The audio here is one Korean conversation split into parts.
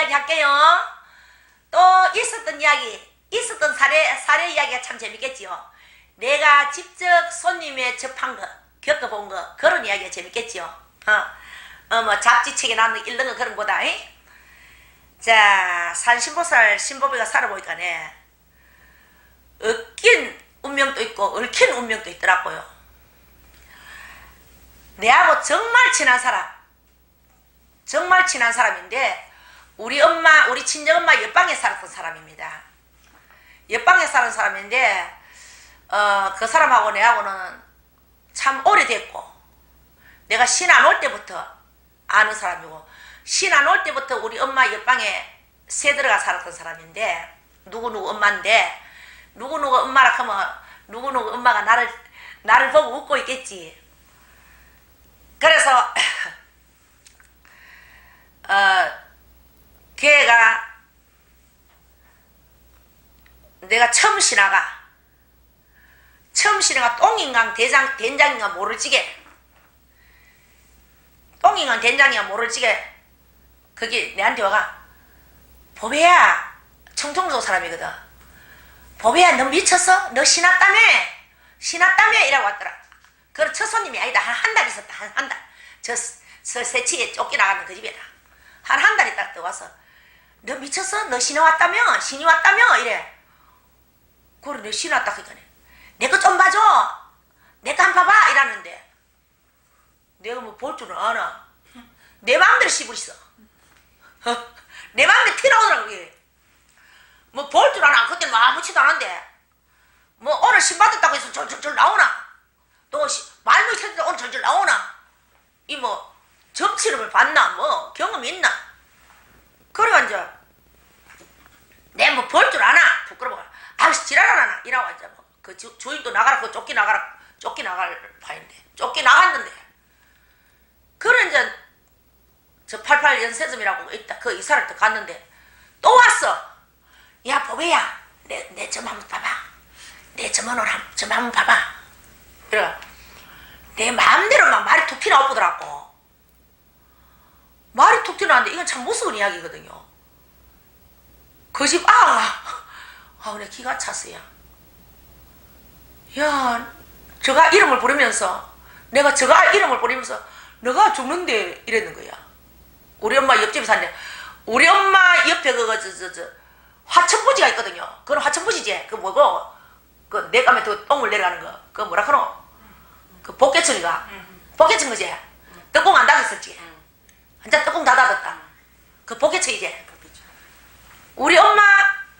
이야기 할게요. 또 있었던 이야기, 있었던 사례, 사례 이야기가 참 재밌겠지요. 내가 직접 손님에 접한 거, 겪어본 거, 그런 이야기가 재밌겠지요. 어, 어, 뭐, 잡지책에 나오는 읽는 거 그런 거다. 잉? 자, 산신보살 신보배가 살아보니까네, 얽힌 운명도 있고, 얽힌 운명도 있더라고요. 내하고 정말 친한 사람, 정말 친한 사람인데 우리 엄마, 우리 친정엄마 옆방에 살았던 사람입니다. 옆방에 사는 사람인데 어, 그 사람하고 내하고는 참 오래됐고 내가 신 안 올 때부터 아는 사람이고 신 안 올 때부터 우리 엄마 옆방에 새 들어가 살았던 사람인데 누구누구 엄마인데 누구누구 엄마라 하면 누구누구 엄마가 나를 나를 보고 웃고 있겠지. 그래서 어, 걔가 내가 처음 신화가 처음 신화가 똥인강 대장 된장인가 모를 지게 똥인강 된장인가 모를 지게 그게 내한테 와가 보배야 청청도 사람이거든 보배야 너 미쳤어? 너 신났다며? 신났다며? 이라고 왔더라 그런 첫 손님이 아니다 한 한 달 있었다 한 한달저 새치에 쫓겨나가는 그 집에다 한 한 달 있다 또 와서 너 미쳤어? 너 신이 왔다며? 신이 왔다며? 이래. 그래 내 신이 왔다 그러니까 내 거 좀 봐줘. 내 거한번 봐봐. 이러는데. 내가 뭐 볼 줄은 아나? 내 마음대로 씹을 있어. 어? 내 마음대로 튀어나오더라 그게. 뭐 볼줄 아나? 그때는 뭐 아무치도 않은데. 뭐 오늘 신 받았다고 해서 절절절 나오나? 또 시- 말도 못했는데 오늘 절절 나오나? 이뭐 접치름을 봤나? 뭐 경험 있나 그래가 이제 내뭐볼줄 아나? 부끄러워 아이씨 지랄하나 이라고 이제 뭐그 주인도 나가라 그 쫓기 나가라 쫓기 나갈 파인데. 쫓기 나갔는데. 그래 이제 저 88 연세점이라고 있다. 그 이사를 또 갔는데 또 왔어. 야 보배야 내 내 점 한번 봐봐. 내 점원을 한, 점 한번 봐봐. 이래. 내 마음대로 막 말이 툭 튀어나오더라고 말이 툭 튀어나왔는데 이건 참 무서운 이야기거든요 그 집 아! 아, 내 기가 찼어요. 야, 저가 이름을 부르면서, 내가 저가 이름을 부르면서, 너가 죽는데 이랬는 거야. 우리 엄마 옆집에 사는데, 우리 엄마 옆에 그거, 저, 저, 저, 화천부지가 있거든요. 그건 화천부지지. 그 뭐고, 그 내감에 또 똥을 내려가는 거. 그 뭐라 그러? 그 복개천이가. 복개천 거지. 떡공 안 닫았었지. 한자 떡공 다 닫았다. 그 복개천이지. 우리 엄마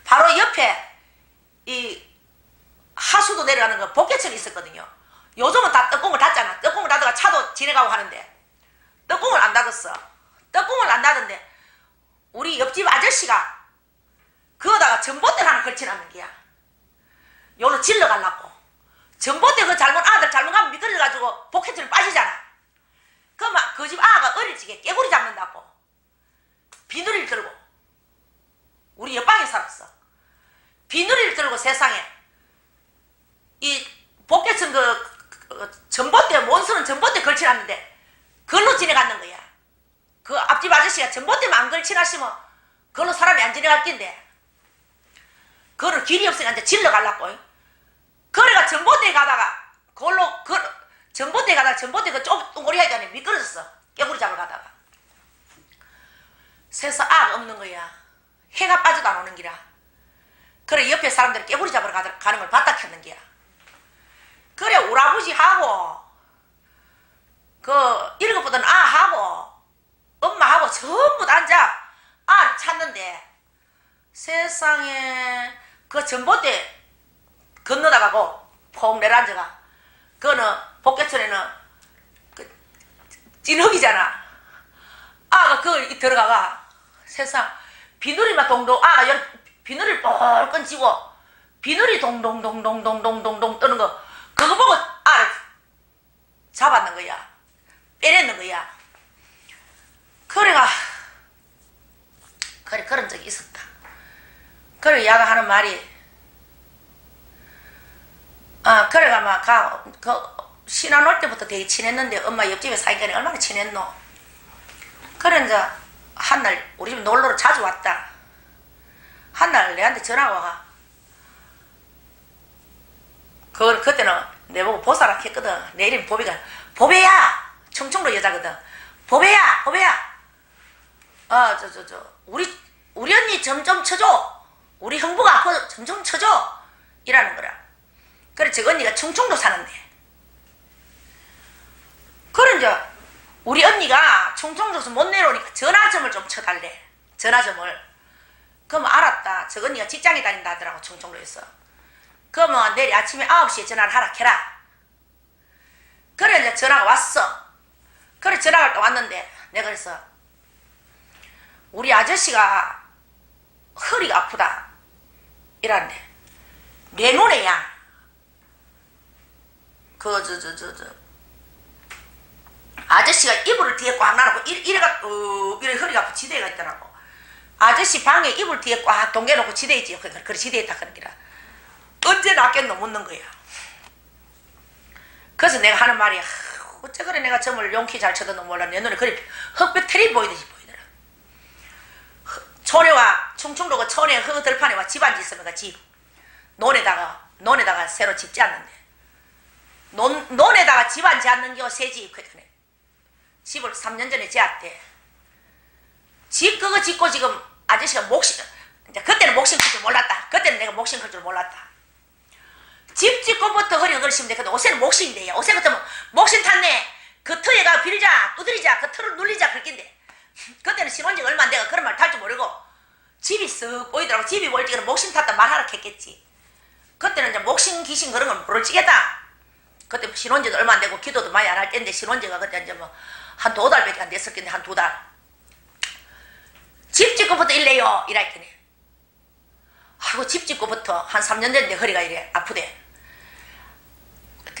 바로 옆에 이 하수도 내려가는 거 복개천이 있었거든요. 요즘은 다 떡공을 닫잖아. 떡공을 닫아가 차도 지나가고 하는데 떡공을 안 닫았어. 떡공을 안 닫은데 우리 옆집 아저씨가 그거다가 전봇대 하나 걸쳐놨는 게야. 요로 질러 갈라고. 전봇대 그 잘못 아들 잘못 가면 미끄러져가지고 복개천이 빠지잖아. 그러면 그집 아가 어릴 적에 깨구리 잡는다고. 비누리를 들고 우리 옆방에 살았어. 비누리를 들고 세상에 이 복개천 그, 그 전봇대 몬스는 전봇대 걸쳐놨는데 그걸로 지내갔는 거야. 그 앞집 아저씨가 전봇대만 안 걸쳐놨으면 그걸로 사람이 안 지내갈 낀데 그거를 길이 없으니까 이제 질러 갈라고. 그래가 전봇대 가다가 그걸로 그 전봇대 가다가 전봇대 그 좁동고리 하니까 미끄러졌어. 깨구리 잡으러 가다가. 새서 악 없는 거야. 해가 빠져도 안 오는 기라. 그래 옆에 사람들이 깨구리 잡으러 가다- 가는 걸 봤다 켰는 기야. 그래 우라부지 하고 그 일곱 보던 아하고 엄마하고 전부 다 앉아 아 찾는데 세상에 그 전봇대 건너다가고 폭 내려앉아가 그거는 복개천에는 그 찐흙이잖아. 아가 그 들어가가 세상 비누리만 동동 아가 열 비누리를 뻘건 쥐고 비누리 동동동동동동동동 뜨는 거. 그거 보고 알을 잡았는 거야. 빼냈는 거야. 그래가 그래 그런 적이 있었다. 그래 야가 하는 말이 아 그래가 막그 신안 올 때부터 되게 친했는데 엄마 옆집에 사니까 얼마나 친했노 그래 이제 한 날 우리 집 놀러를 자주 왔다. 한 날 내한테 전화가 와. 그 그때는 내보고 보사라 했거든. 내 이름 보배가 보배야. 청청도 여자거든. 보배야, 보배야. 아, 저, 저, 저, 우리, 우리 언니 점점 쳐줘. 우리 형부가 아파 점점 쳐줘. 이라는 거라. 그래, 저 언니가 충청도 사는데. 이제, 우리 언니가 충청도에서 못 내려오니까 전화점을 좀 쳐달래. 전화점을. 그럼 알았다. 저 언니가 직장에 다닌다 하더라고, 충청도에서. 그러면 내일 아침에 9시에 전화를 하라, 캐라. 그래, 이제 전화가 왔어. 그래, 전화가 왔는데, 내가 그래서, 우리 아저씨가 허리가 아프다. 이러는데, 내 눈에야, 그, 저, 저, 저, 저, 아저씨가 이불을 뒤에 꽉 놔놓고, 이래, 이래가, 어, 이래 허리가 지대가 있더라고. 아저씨 방에 이불 뒤에 꽉 동겨놓고 지대 있지. 그래, 그래 지대 있다. 그러니라. 언제 낫겠노 묻는 거야. 그래서 내가 하는 말이, 하, 어째 그래 내가 점을 용키 잘 쳐도 몰라. 내 눈에 그래 흑백 테리 보이듯이 보이더라. 초려가 충청도가 천에 그 들판에 와집 앉아 있으면 그 집. 논에다가 논에다가 새로 집 지었는데 논 논에다가 집 앉아 않는 게새 집 그랬더니 집을 3년 전에 지었대. 집 그거 짓고 지금 아저씨가 목신 이제 그때는 목신 클줄 몰랐다. 그때는 내가 목신 클줄 몰랐다. 집 짓고부터 허리가 그러시면 되거든. 옷에는 목신인데요. 옷에 같으면 목신 탔네. 그 터에 가 빌자, 두드리자, 그 털을 눌리자 그렇긴데. 그때는 신혼지가 얼마 안 돼가 그런 말 탈 줄 모르고 집이 쓱 보이더라고. 집이 보일 때는 목신 탔다 말하라 했겠지. 그때는 이제 목신 귀신 그런 건 모르지겠다. 그때 신혼지도 얼마 안 되고 기도도 많이 안 할 때인데 신혼지가 그때 이제 뭐 한 두 달밖에 안 텐데 한두 달. 집 짓고부터 일래요. 이라 했더니. 아이고 집 짓고부터 한 3년 됐는데 허리가 이래 아프대.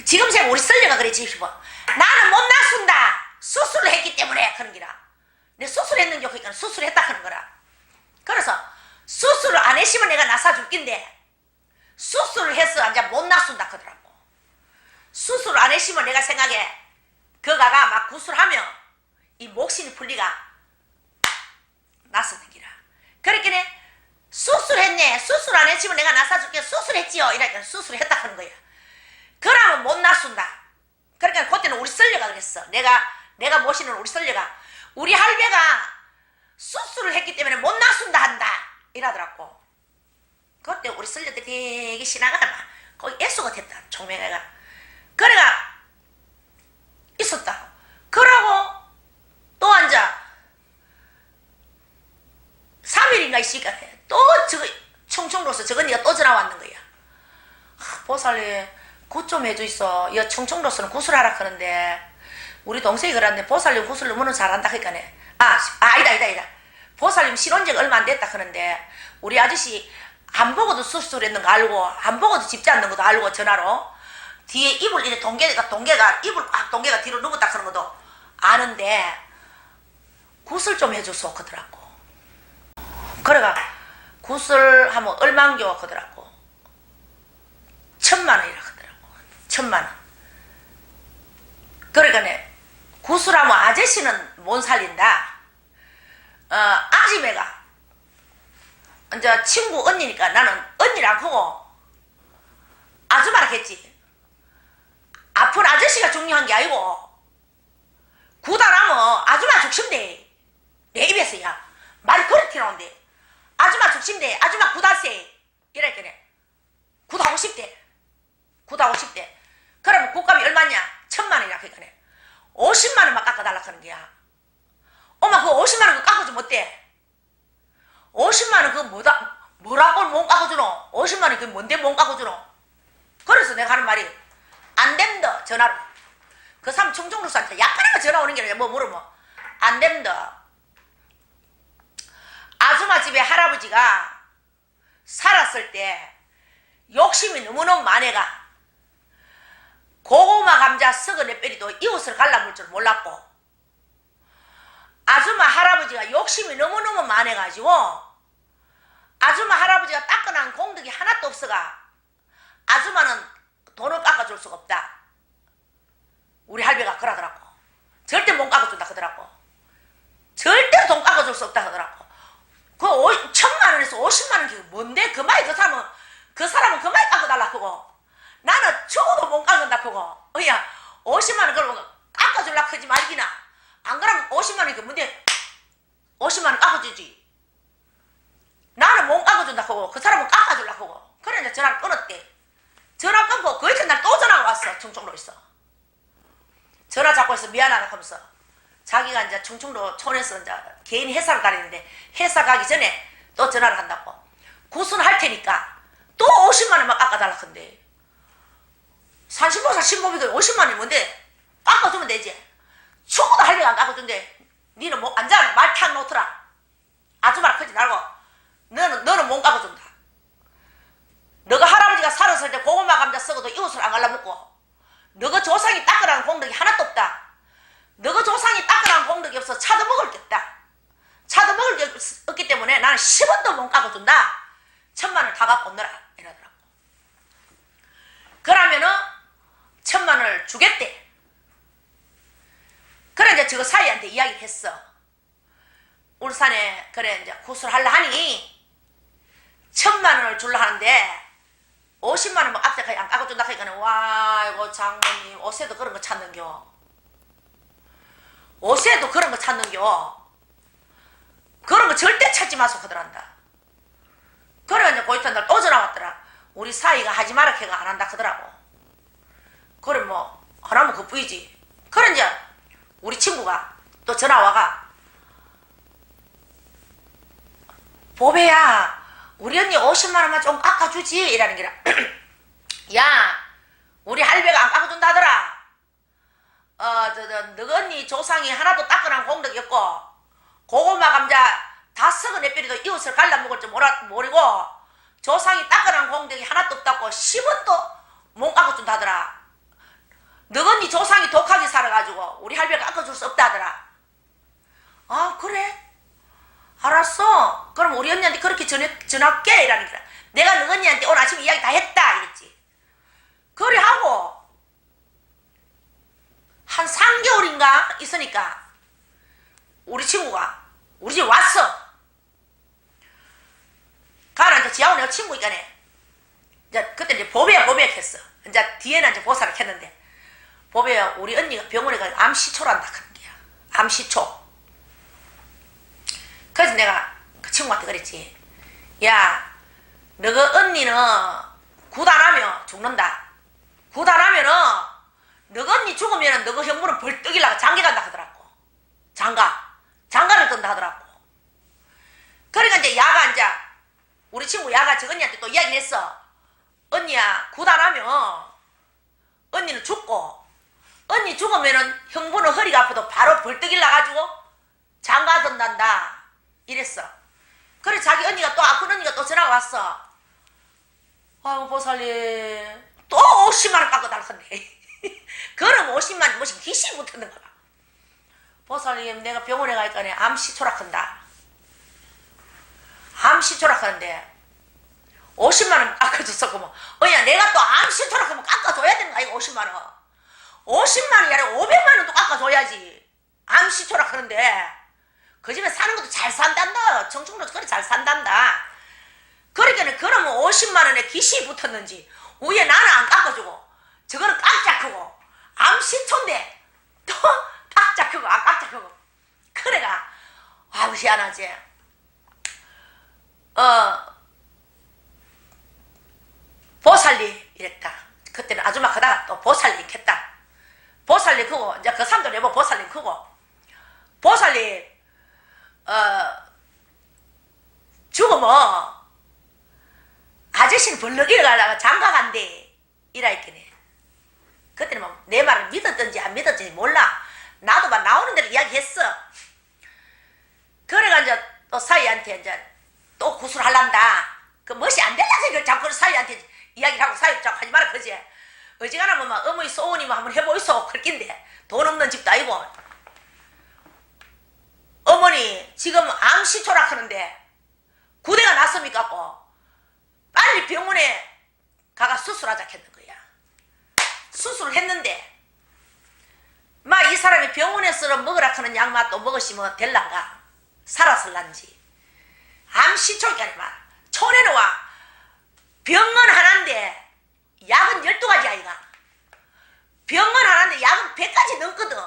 지금 생 우리 썰려가 그래 집시고 나는 못 낳순다. 수술을 했기 때문에 그런 기라. 내 수술했는 게 그러니까 수술했다 하는 거라. 그래서 수술을 안 했으면 내가 나사줄 낀데 수술을 해서 이제 못 낳순다 그러더라고. 수술을 안 했으면 내가 생각해 그가가 막 구술하면 이 목신이 풀리가 났었는 기라. 그렇게네 수술했네. 수술 안 했지만 내가 나사줄게 수술했지요. 이러니까 수술했다 하는 거야. 그러면 못 나순다. 그러니까 그때는 우리 썰려가 그랬어. 내가 내가 모시는 우리 썰려가 우리 할배가 수술을 했기 때문에 못 나순다 한다. 이러더라고. 그때 우리 썰려들이 되게 신나가 막 거기 애수가 됐다. 총명회가. 그래가 있었다. 그러고 또 앉아. 3일인가 있으니까 또 저거 청청로서 저거 니가 또 전화 왔는 거야. 아, 보살님 굿좀 해줘 있어. 여 청청로서는 구슬하라 하는데 우리 동생이 그러는데 보살님 구슬 너무는 잘한다 하니까네. 아, 아 아니다 아니다 아니다. 보살님 신혼지가 얼마 안 됐다 하는데 우리 아저씨 안 보고도 수술했는 거 알고 안 보고도 집 잡는 것도 알고 전화로 뒤에 이불 이래 동계가 동계가 이불 꽉 동계가 뒤로 누웠다 하는 것도 아는데 구슬 좀 해줘서 그러더라고. 그래가 구슬 하면 얼만겨 하더라고. 천만 원이라 하더라고. 천만 원. 그러니까 네 구슬하면 아저씨는 못 살린다. 어, 아지매가 이제 친구 언니니까 나는 언니랑 하고 아줌마라 했지. 아픈 아저씨가 중요한 게 아니고 구달하면 아줌마 죽신대. 내 입에서야. 말이 그렇게 나온대. 아줌마 죽신대. 아줌마 구달세. 이랬더니 구다고 싶대. 구다고 싶대. 그러면 국값이 얼마냐? 천만 원이라 그러니까 50만 원만 깎아달라 하는 거야. 엄마 그 50만 원 깎아주면 어때? 50만 원 그거 뭐다, 뭐라고 못 깎아주노? 50만 원 그게 뭔데 못 깎아주노? 그래서 내가 하는 말이 안 된다 전화로. 그 사람 청정로사한테 약간이가 전화 오는 게 아니라 뭐 물으면 안 된다. 아줌마 집에 할아버지가 살았을 때 욕심이 너무너무 많아가 고구마 감자 썩은 애빼리도 이웃을 갈라물 줄 몰랐고 아줌마 할아버지가 욕심이 너무너무 많아가지고 아줌마 할아버지가 따끈한 공덕이 하나도 없어가 아줌마는 돈을 깎아줄 수가 없다. 우리 할배가 그러더라고. 절대 못 깎아준다 그러더라고. 절대로 돈 깎아줄 수 없다 크고 그 오, 천만 원에서 오십만 원 기고 뭔데? 그 말이 그 사람은 그 사람은 그 말이 깎아달라 그거. 나는 죽어도 못 깎는다 그거. 어야 오십만 원 그러면 깎아줄라 하지 말기나. 안 그러면 오십만 원이 그 뭔데? 오십만 원 깎아주지. 나는 못 깎아준다 그거. 그 사람은 깎아줄라 그거. 그래 이제 전화를 끊었대. 전화 끊고 그 이튿날 또 전화가 왔어 충청로에서. 전화 잡고 있어 미안하다 하면서. 자기가 이제 충청도 촌에서 이제 개인 회사를 다니는데 회사 가기 전에 또 전화를 한다고. 구순할 테니까 또 50만 원만 깎아달라 한대. 산신보사 신고비도 50만 원이 뭔데? 깎아주면 되지. 죽어도 할배가 안 깎아준대. 니는 뭐 앉아 말탁 놓더라. 아줌마라 크지 말고 너는 너는 못 깎아준다 너가 할아버지가 살았을 때 고구마 감자 썩어도 이웃을 안 갈라먹고 너가 조상이 닦으라는 공덕이 하나도 없다 너가 조상이 닦으라는 공덕이 없어 차도 먹을 게 없다 차도 먹을 게 없- 없기 때문에 나는 10원도 못 깎아준다. 천만 원다 갖고 오너라. 이러더라고. 그러면은 천만 원을 주겠대. 그래 이제 저거 사이한테 이야기 했어. 울산에 그래 이제 구슬하려 하니 천만 원을 줄라 하는데 50만 원 뭐 앞에 안 깎아준다 하니까 와 이거 장모님 옷에도 그런 거 찾는겨. 옷에도 그런 거 찾는겨. 그런 거 절대 찾지 마소 하더란다 그래 이제 고이탄 날또 전화 왔더라. 우리 사이가 하지 마라 걔가 안 한다 하더라고. 그래 뭐 하나면 그뿐이지? 그래 이제 우리 친구가 또 전화 와가 보배야 우리 언니 50만 원만 좀 깎아주지? 이라는 게라. 야 우리 할배가 안 깎아준다더라. 어저저 너희 언니 조상이 하나도 닦으란 공덕이 없고 고구마 감자 다 썩은 애뼈리도 이웃을 갈라먹을 줄 모르고 조상이 닦으란 공덕이 하나도 없다고 10원도 못 깎아준다더라 너희 언니 조상이 독하게 살아가지고 우리 할배가 깎아줄 수 없다더라 아 그래? 알았어. 그럼 우리 언니한테 그렇게 전해, 전할게. 이라니까. 내가 너 언니한테 오늘 아침에 이야기 다 했다. 이랬지. 그래 하고, 한 3개월인가 있으니까, 우리 친구가 우리 집 왔어. 가라, 이제 지하고 내가 친구니까네. 이제 그때 이제 보배야, 보배야 했어. 이제 뒤에는 이제 보살을 했는데, 보배야, 우리 언니가 병원에 가서 암시초란다 하는 게야. 암시초. 그래서 내가 그 친구한테 그랬지. 야, 너가 언니는 구단하면 죽는다. 구단하면은 너가 언니 죽으면은 너가 형부는 벌떡이라고 장기 간다 하더라고. 장가. 장가를 뜬다 하더라고. 그러니까 이제 야가 이제 우리 친구 야가 저 언니한테 또 이야기를 했어. 언니야, 구단하면 언니는 죽고 언니 죽으면은 형부는 허리가 아파도 바로 벌떡 일나가지고 장가 든단다. 이랬어. 그래 자기 언니가 또 아픈 언니가 또 전화가 왔어. 아이고 보살님 또 50만 원 깎아 달라는데 그럼 50만 원 무슨 기시 못하는 거야. 보살님 내가 병원에 가니까 암시 초락 한다. 암시초락 하는데 50만 원 깎아줬어 그러면 어야 내가 또 암시초락 하면 깎아줘야 되는 거야 이거 50만 원. 50만 원이 아니라 500만 원도 깎아줘야지. 암시초락 하는데 그 집에 사는 것도 잘 산단다. 청춘도 그래 잘 산단다. 그러니까는 그러면 50만 원에 기시 붙었는지 위에 나는 안 깎아주고 저거는 깍짝 크고 암시초인데 또 깍짝 크고 안 깍짝 크고 그래가 아우 희한하지. 어 보살리 이랬다. 그때는 아줌마 크다가 또 보살리 했다. 보살리 크고 이제 그 사람들 내보 보살리 크고 보살리 어, 죽으면 아저씨는 벌렁이를 가려고 장가 간대. 이라 했더니. 그때는 뭐 내 말을 믿었든지 안 믿었든지 몰라. 나도 막 나오는 대로 이야기했어. 그래가 이제 또 사이한테 이제 또 구술할란다. 그 멋이 안 될라 생각 자꾸 사이한테 이야기를 하고 사이 자꾸 하지 마라 그지. 어지간하면 막 어머니 소원이면 한번 해보이소. 그렇긴데 돈 없는 집도 아니고. 어머니 지금 암시초락 하는데 구대가 났습니까? 고 빨리 병원에 가가 수술하자 했는 거야. 수술을 했는데 막 이 사람이 병원에서 먹으라 하는 또 먹으시면 될란가 살았을란지 암시초가 아니라 촌에는 와 병은 하나인데 약은 12가지 아이가. 병은 하나인데 약은 100가지 넘거든.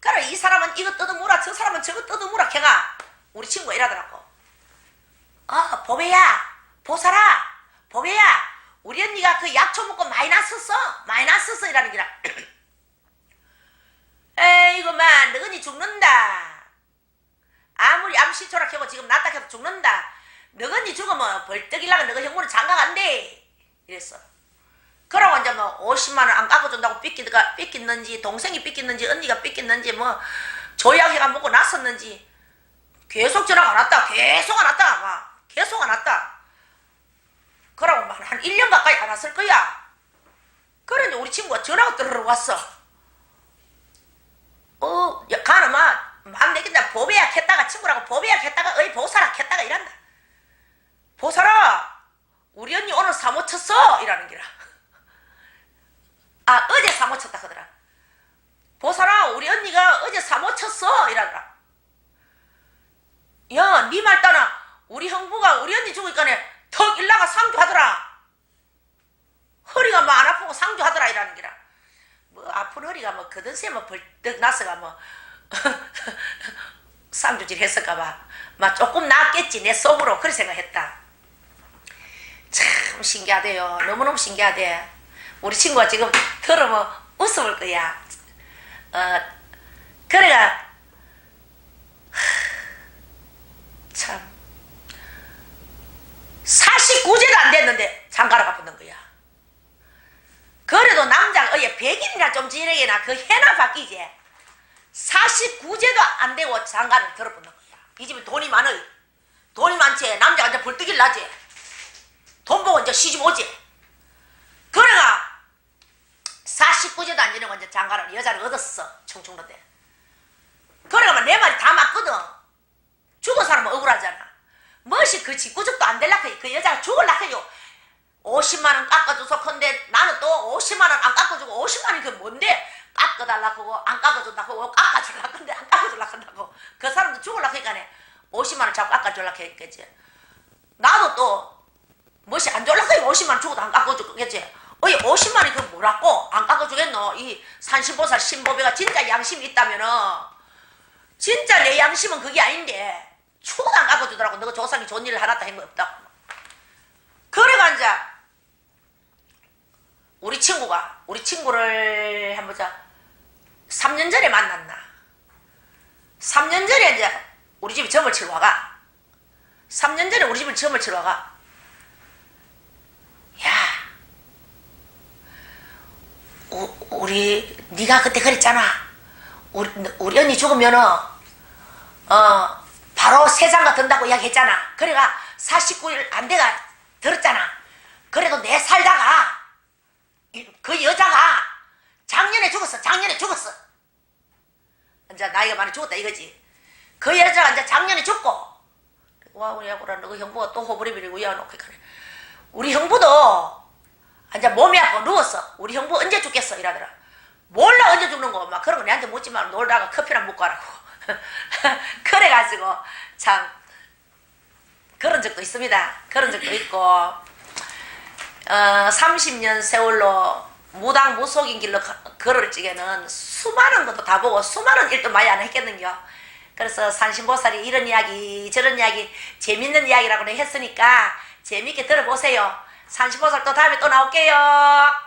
그래 이 사람은 이거 뜯어무라 저 사람은 저거 뜯어무라 걔가 우리 친구가 이러더라고. 어 보배야 보살아 보배야 우리 언니가 그 약초 먹고 많이 났었어 많이 났었어 이라는 기라. 에이구만 너 언니 죽는다. 아무리 암시초라 켜고 지금 낫다 켜도 죽는다. 너 언니 죽으면 벌떡일라가 너가 형무는 장가 간대. 이랬어. 그러고 이제 뭐 50만 원 안 깎아준다고 삐끼가 삐끼는지 동생이 삐끼는지 언니가 삐끼는지 뭐 조약해가 먹고 났었는지 계속 전화가 안 왔다 계속 안 왔다 막 계속 안 왔다. 그러고 막한 1년 가까이 안 왔을 거야. 그런데 우리 친구가 전화가 들어 왔어. 어 야, 가는 막맘 내긴다. 보배야 켰다가 친구라고 보배야 켰다가 어이 보사라 켰다가 이란다. 보사라 우리 언니 오늘 사모 쳤어? 이라는 기라. 아 어제 사모 쳤다 하더라. 보사라 우리 언니가 어제 사모 쳤어? 이라더라. 야 니 말 따나 우리 형부가 우리 언니 죽으니까네 턱 일나가 상주하더라. 허리가 뭐 안 아프고 상주하더라 이라는 기라. 뭐 아픈 허리가 뭐 거든새 뭐 벌떡 났어가 뭐 상주질 했을까봐. 막 조금 낫겠지 내 속으로. 그렇게 생각했다 참 신기하대요. 너무너무 신기하대. 우리 친구가 지금 들으면 웃어볼 거야. 어 그래가 참. 49제도 안 됐는데 장가를 가붙는 거야. 그래도 남자가 어예 100일이나 좀 지내게나 그 해나 바뀌지 49제도 안 되고 장가를 들어붙는 거야. 이 집에 돈이 많어. 돈이 많지. 이제 벌떡일 나지 돈 보고 이제 시집 오지. 그래가 49제도 안 지내고 이제 장가를 여자를 얻었어 청충도때 그래가 내 말이 다 맞거든. 죽은 사람은 억울하잖아. 무엇이 그 직구적도 안 될라고 그 여자가 죽을라고요. 50만원 깎아줘서 근데 나는 또 50만원 안 깎아주고 50만원이 그 뭔데? 깎아달라고 안 깎아준다고 하고 깎아줄라고 근데 안 깎아줄라고 한다고. 그 사람도 죽을라고 하니까 50만원 자꾸 깎아줄라고 했겠지. 나도 또 무엇이 안해 50만원 주고도 안 깎아주겠지? 어이 50만원이 그 뭐라고? 안 깎아주겠노? 이 산신보살 신보배가 진짜 양심이 있다면은. 진짜 내 양심은 그게 아닌데. 추도 안 깎아주더라고. 너가 조상이 좋은 일을 하났다 한거 없다. 그래가 이제 우리 친구가 우리 친구를 한번 보자. 3년 전에 만났나? 3년 전에 이제 우리 집에 점을 치러 와가. 3년 전에 우리 집에 점을 치러 와가 야 우, 우리 네가 그때 그랬잖아. 우리, 우리 언니 죽으면은 어 바로 세상가 든다고 이야기했잖아. 그래가 49일 안 돼가 들었잖아. 그래도 내 살다가 이- 그 여자가 작년에 죽었어. 작년에 죽었어. 이제 나이가 많이 죽었다 이거지. 그 여자가 이제 작년에 죽고 와 우리 아구라 너그 형부가 또 호부리비리고 야놓고 가네. 우리 형부도 이제 몸이 아파 누웠어. 우리 형부 언제 죽겠어? 이러더라 몰라 언제 죽는 거 막 그런 거 내한테 묻지 마 놀다가 커피나 먹고 하라고 그래가지고 참 그런 적도 있습니다 그런 적도 있고 어, 30년 세월로 무당 무속인 길로 가- 걸을 적에는 수많은 것도 다 보고 수많은 일도 많이 안 했겠는겨. 그래서 산신보살이 이런 이야기 저런 이야기 재밌는 이야기라고 했으니까 재밌게 들어보세요. 산신보살 또 다음에 또 나올게요.